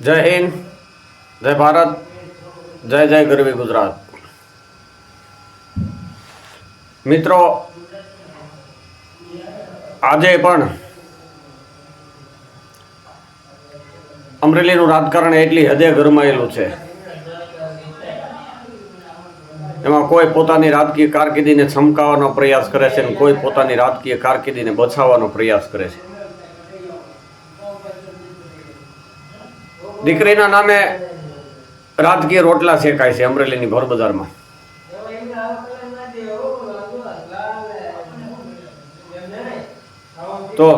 જય હિન્દ, જય ભારત, જય જય ગરવી ગુજરાત. મિત્રો, આજે પણ અમરેલીનું રાજકારણ એટલી હદે ગરમાયેલું છે. એમાં કોઈ પોતાની રાજકીય કારકિર્દીને ચમકાવવાનો પ્રયાસ કરે છે અને કોઈ પોતાની રાજકીય કારકિર્દીને બચાવવાનો પ્રયાસ કરે છે. દીકરીના નામે રાજકીય રોટલા શેકાય છે અમરેલીની ભોર બજારમાં તો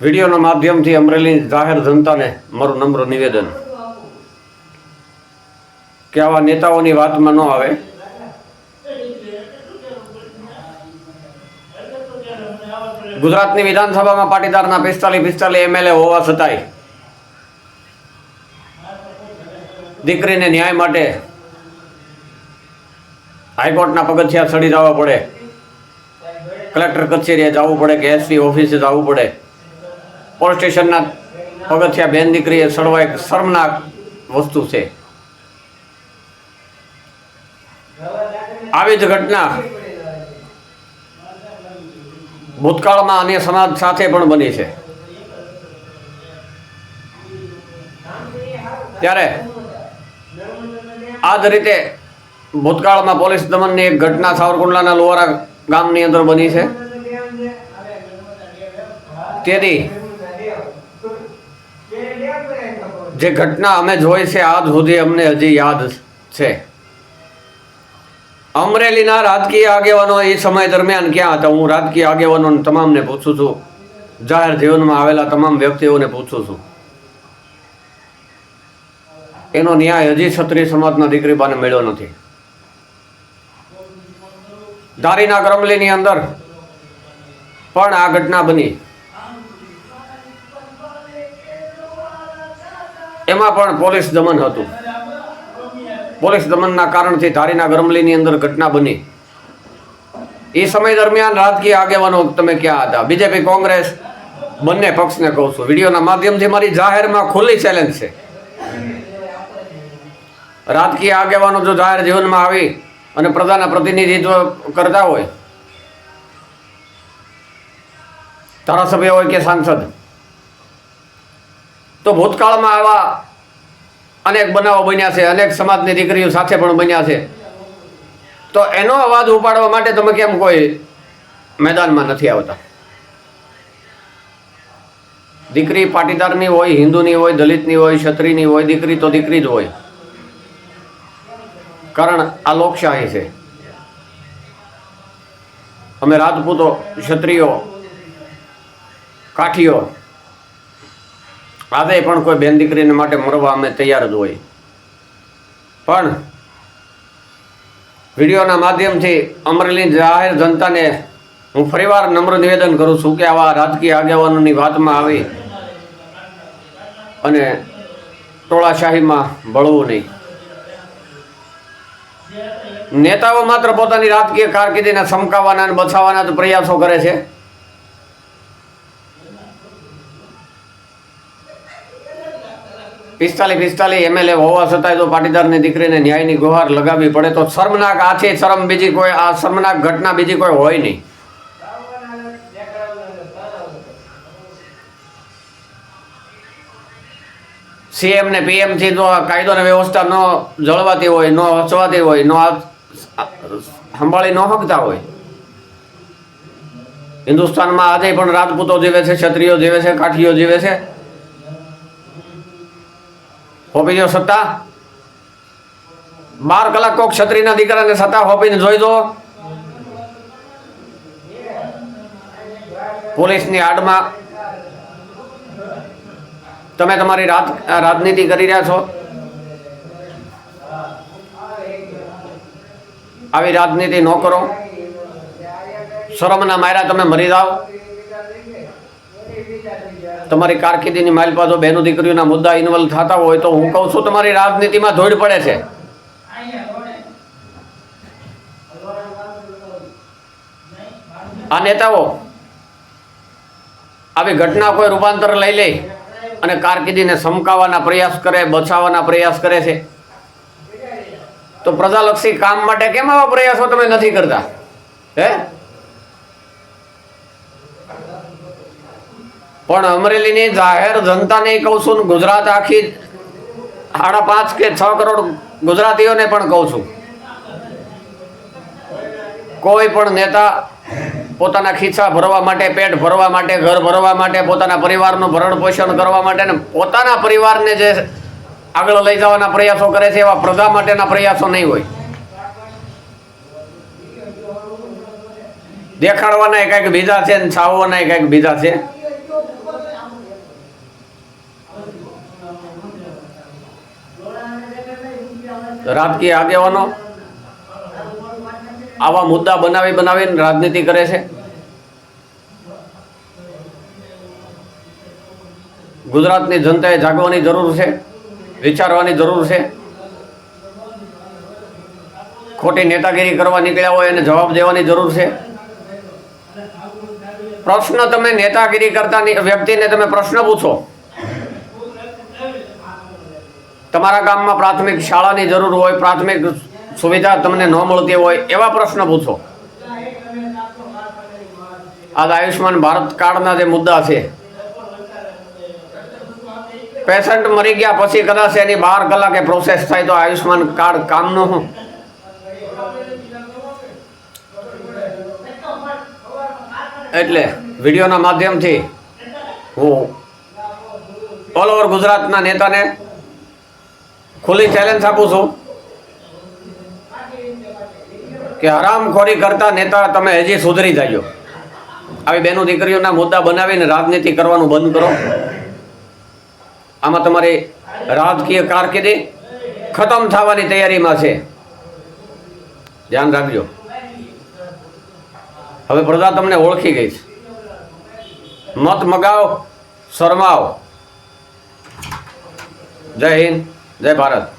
વિડીયોના માધ્યમથી અમરેલી જાહેર જનતાને મારું નમ્ર નિવેદન કે આવા નેતાઓની વાતમાં ન આવે. ગુજરાતની વિધાનસભામાં પાટીદારના પિસ્તાલીસ પિસ્તાલીસ એમએલએ હોવા છતાંય દીકરીને ન્યાય માટે હાઈકોર્ટના પગથિયા ચડી જવા પડે. કલેક્ટર કચેરીએ જવું પડે કે એસપી ઓફિસે જવું પડે. પોલીસ સ્ટેશનના પગથિયા બેન દીકરીએ સડવા એક શર્મનાક વસ્તુ છે. આવી જ ઘટના ભૂતકાળમાં અન્ય સમાજ સાથે પણ બની છે. ત્યારે આ જ રીતે ભૂતકાળમાં પોલીસ દમનની એક ઘટના સાવરકુંડલાના લોહારા ગામની અંદર બની છે. તેથી જે ઘટના અમે જોઈ છે આજ સુધી અમને હજી યાદ છે. અમરેલીના રાજકીય આગેવાનો એ સમય દરમિયાન ક્યાં હતા? હું રાજકીય આગેવાનો તમામને પૂછું છું. જાહેર જીવનમાં આવેલા તમામ વ્યક્તિઓને પૂછું છું. એનો ન્યાય હજી ક્ષત્રિય સમાજના દીકરીબાને મળ્યો નથી. ધારીના કરમલીની અંદર પણ આ ઘટના બની. એમાં પણ પોલીસ દમન હતું. પોલીસ દમનના કારણથી ધારીના ગરમલીની અંદર ઘટના બની. એ સમય દરમિયાન રાજકીય આગેવાનો તમે ક્યાં હતા? બીજેપી, કોંગ્રેસ, બંને પક્ષને કહું છું. વિડીયોના માધ્યમથી મારી જાહેરમાં ખુલ્લી ચેલેન્જ છે. રાજકીય આગેવાનો જો જાહેર જીવનમાં આવી અને પ્રજાના પ્રતિનિધિત્વ કરતા હોય, ધારાસભ્ય હોય કે સાંસદ, તો ભૂતકાળમાં આવા અનેક બનાવો બન્યા છે, અનેક સમાજની દીકરીઓ સાથે પણ બન્યા છે. તો એનો અવાજ ઉપાડવા માટે તમે કેમ કોઈ મેદાનમાં નથી આવતા? દીકરી પાટીદારની હોય, હિન્દુની હોય, દલિતની હોય, ક્ષત્રિયની હોય, દીકરી તો દીકરી જ હોય. કારણ આ લોકશાહી છે. અમે રાજપૂતો, ક્ષત્રિયો, કાઠીઓ આજે પણ કોઈ બેન દીકરીને માટે મરવા અમે તૈયાર જ હોય. પણ વિડીયોના માધ્યમથી અમરેલી જાહેર જનતાને હું ફરીવાર નમ્ર નિવેદન કરું છું કે આવા રાજકીય આગેવાનોની વાતમાં આવી અને ટોળાશાહીમાં બળવું નહીં. નેતાઓ માત્ર પોતાની રાજકીય કારકિર્દીને સમકાવવાના અને બચાવવાના જ પ્રયાસો કરે છે. પિસ્તાલીસ પિસ્તાલીસ એમએલએ હોવા છતાંય તો પાટીદારની દીકરીને ન્યાયની ગુહાર લગાવવી પડે તો શર્મનાક આથી શરમ બીજી કોઈ, આ શર્મનાક ઘટના બીજી કોઈ હોય નહીં. સીએમ ને પીએમથી જો કાયદો ને વ્યવસ્થા ન જળવાતી હોય, ન હચવાતી હોય, ન સંભાળી ન હકતા હોય. હિન્દુસ્તાનમાં આજે પણ રાજપૂતો જીવે છે, ક્ષત્રિયો જીવે છે, કાઠીઓ જીવે છે. હોપી સત્તા. બાર કલાક કોક છત્રીના દીકરાને સત્તા હોપીને જોઈ દો પોલીસની આડમાં તમે તમારી રાજ રાજનીતિ કરી રહ્યા છો. આવી રાજનીતિ ન કરો. શરમના માયરા તમે મરી જાઓ. તમારી કારકિર્દીની માઇલપા જો બહેનો દીકરીઓના મુદ્દા ઇન્વોલ્વ થતા હોય તો હું કહું છું, તમારી રાજનીતિમાં ધોડ પડે છે. આ નેતાઓ, આવી ઘટના કોઈ રૂપાંતર લઈ લે અને કારકિર્દીને સમકાવવાના પ્રયાસ કરે, બચાવવાના પ્રયાસ કરે છે. તો પ્રજાલક્ષી કામ માટે કેમ આવા પ્રયાસો તમે નથી કરતા? હે? પણ અમરેલીની જાહેર જનતાને કહું છું ગુજરાત આખી સાડા પાંચ કે છ કરોડ ગુજરાતીઓને પણ કહું છું. કોઈ પણ નેતા પોતાના ખિસ્સા ભરવા માટે, પેટ ભરવા માટે, ઘર ભરવા માટે, પોતાના પરિવારનું ભરણ પોષણ કરવા માટે ને પોતાના પરિવારને જે આગળ લઈ જવાના પ્રયાસો કરે છે એવા પ્રજા માટેના પ્રયાસો નહીં હોય. દેખાડવાના કંઈક બીજા છે ને છાવવાના કંઈક બીજા છે. રાજકીય આગેવાનો આવા મુદ્દા બનાવી બનાવીને રાજનીતિ કરે છે. ગુજરાતની જનતાએ જાગવાની જરૂર છે, વિચારવાની જરૂર છે. ખોટી નેતાગીરી કરવા નીકળ્યા હોય એને જવાબ દેવાની જરૂર છે. પ્રશ્ન તમે નેતાગીરી કરતા વ્યક્તિને તમે પ્રશ્ન પૂછો. તમારા ગામમાં પ્રાથમિક શાળાની જરૂર હોય, પ્રાથમિક સુવિધા તમને ન મળતી હોય, એવા પ્રશ્ન પૂછો. આજ આયુષ્માન ભારત કાર્ડના જે મુદ્દા છે પેશન્ટ મરી ગયા પછી કદાચ એની બાર કલાકે પ્રોસેસ થાય તો આયુષ્માન કાર્ડ કામનું શું એટલે વિડીયોના માધ્યમથી હું ઓલ ઓવર ગુજરાતના નેતાને ખુલ્લી ચેલેન્જ આપું છું કે હરામખોરી કરતા નેતા તમે હજી સુધરી જાજો. આવી બેનો દીકરીઓના મુદ્દા બનાવીને રાજનીતિ કરવાનું બંધ કરો. આમાં તમારી રાજકીય કારકિર્દી ખતમ થવાની તૈયારીમાં છે. ધ્યાન રાખજો. હવે પ્રજા તમને ઓળખી ગઈ છે. મત મગાવ, શરમાવ. જય હિન્દ. જય ભારત.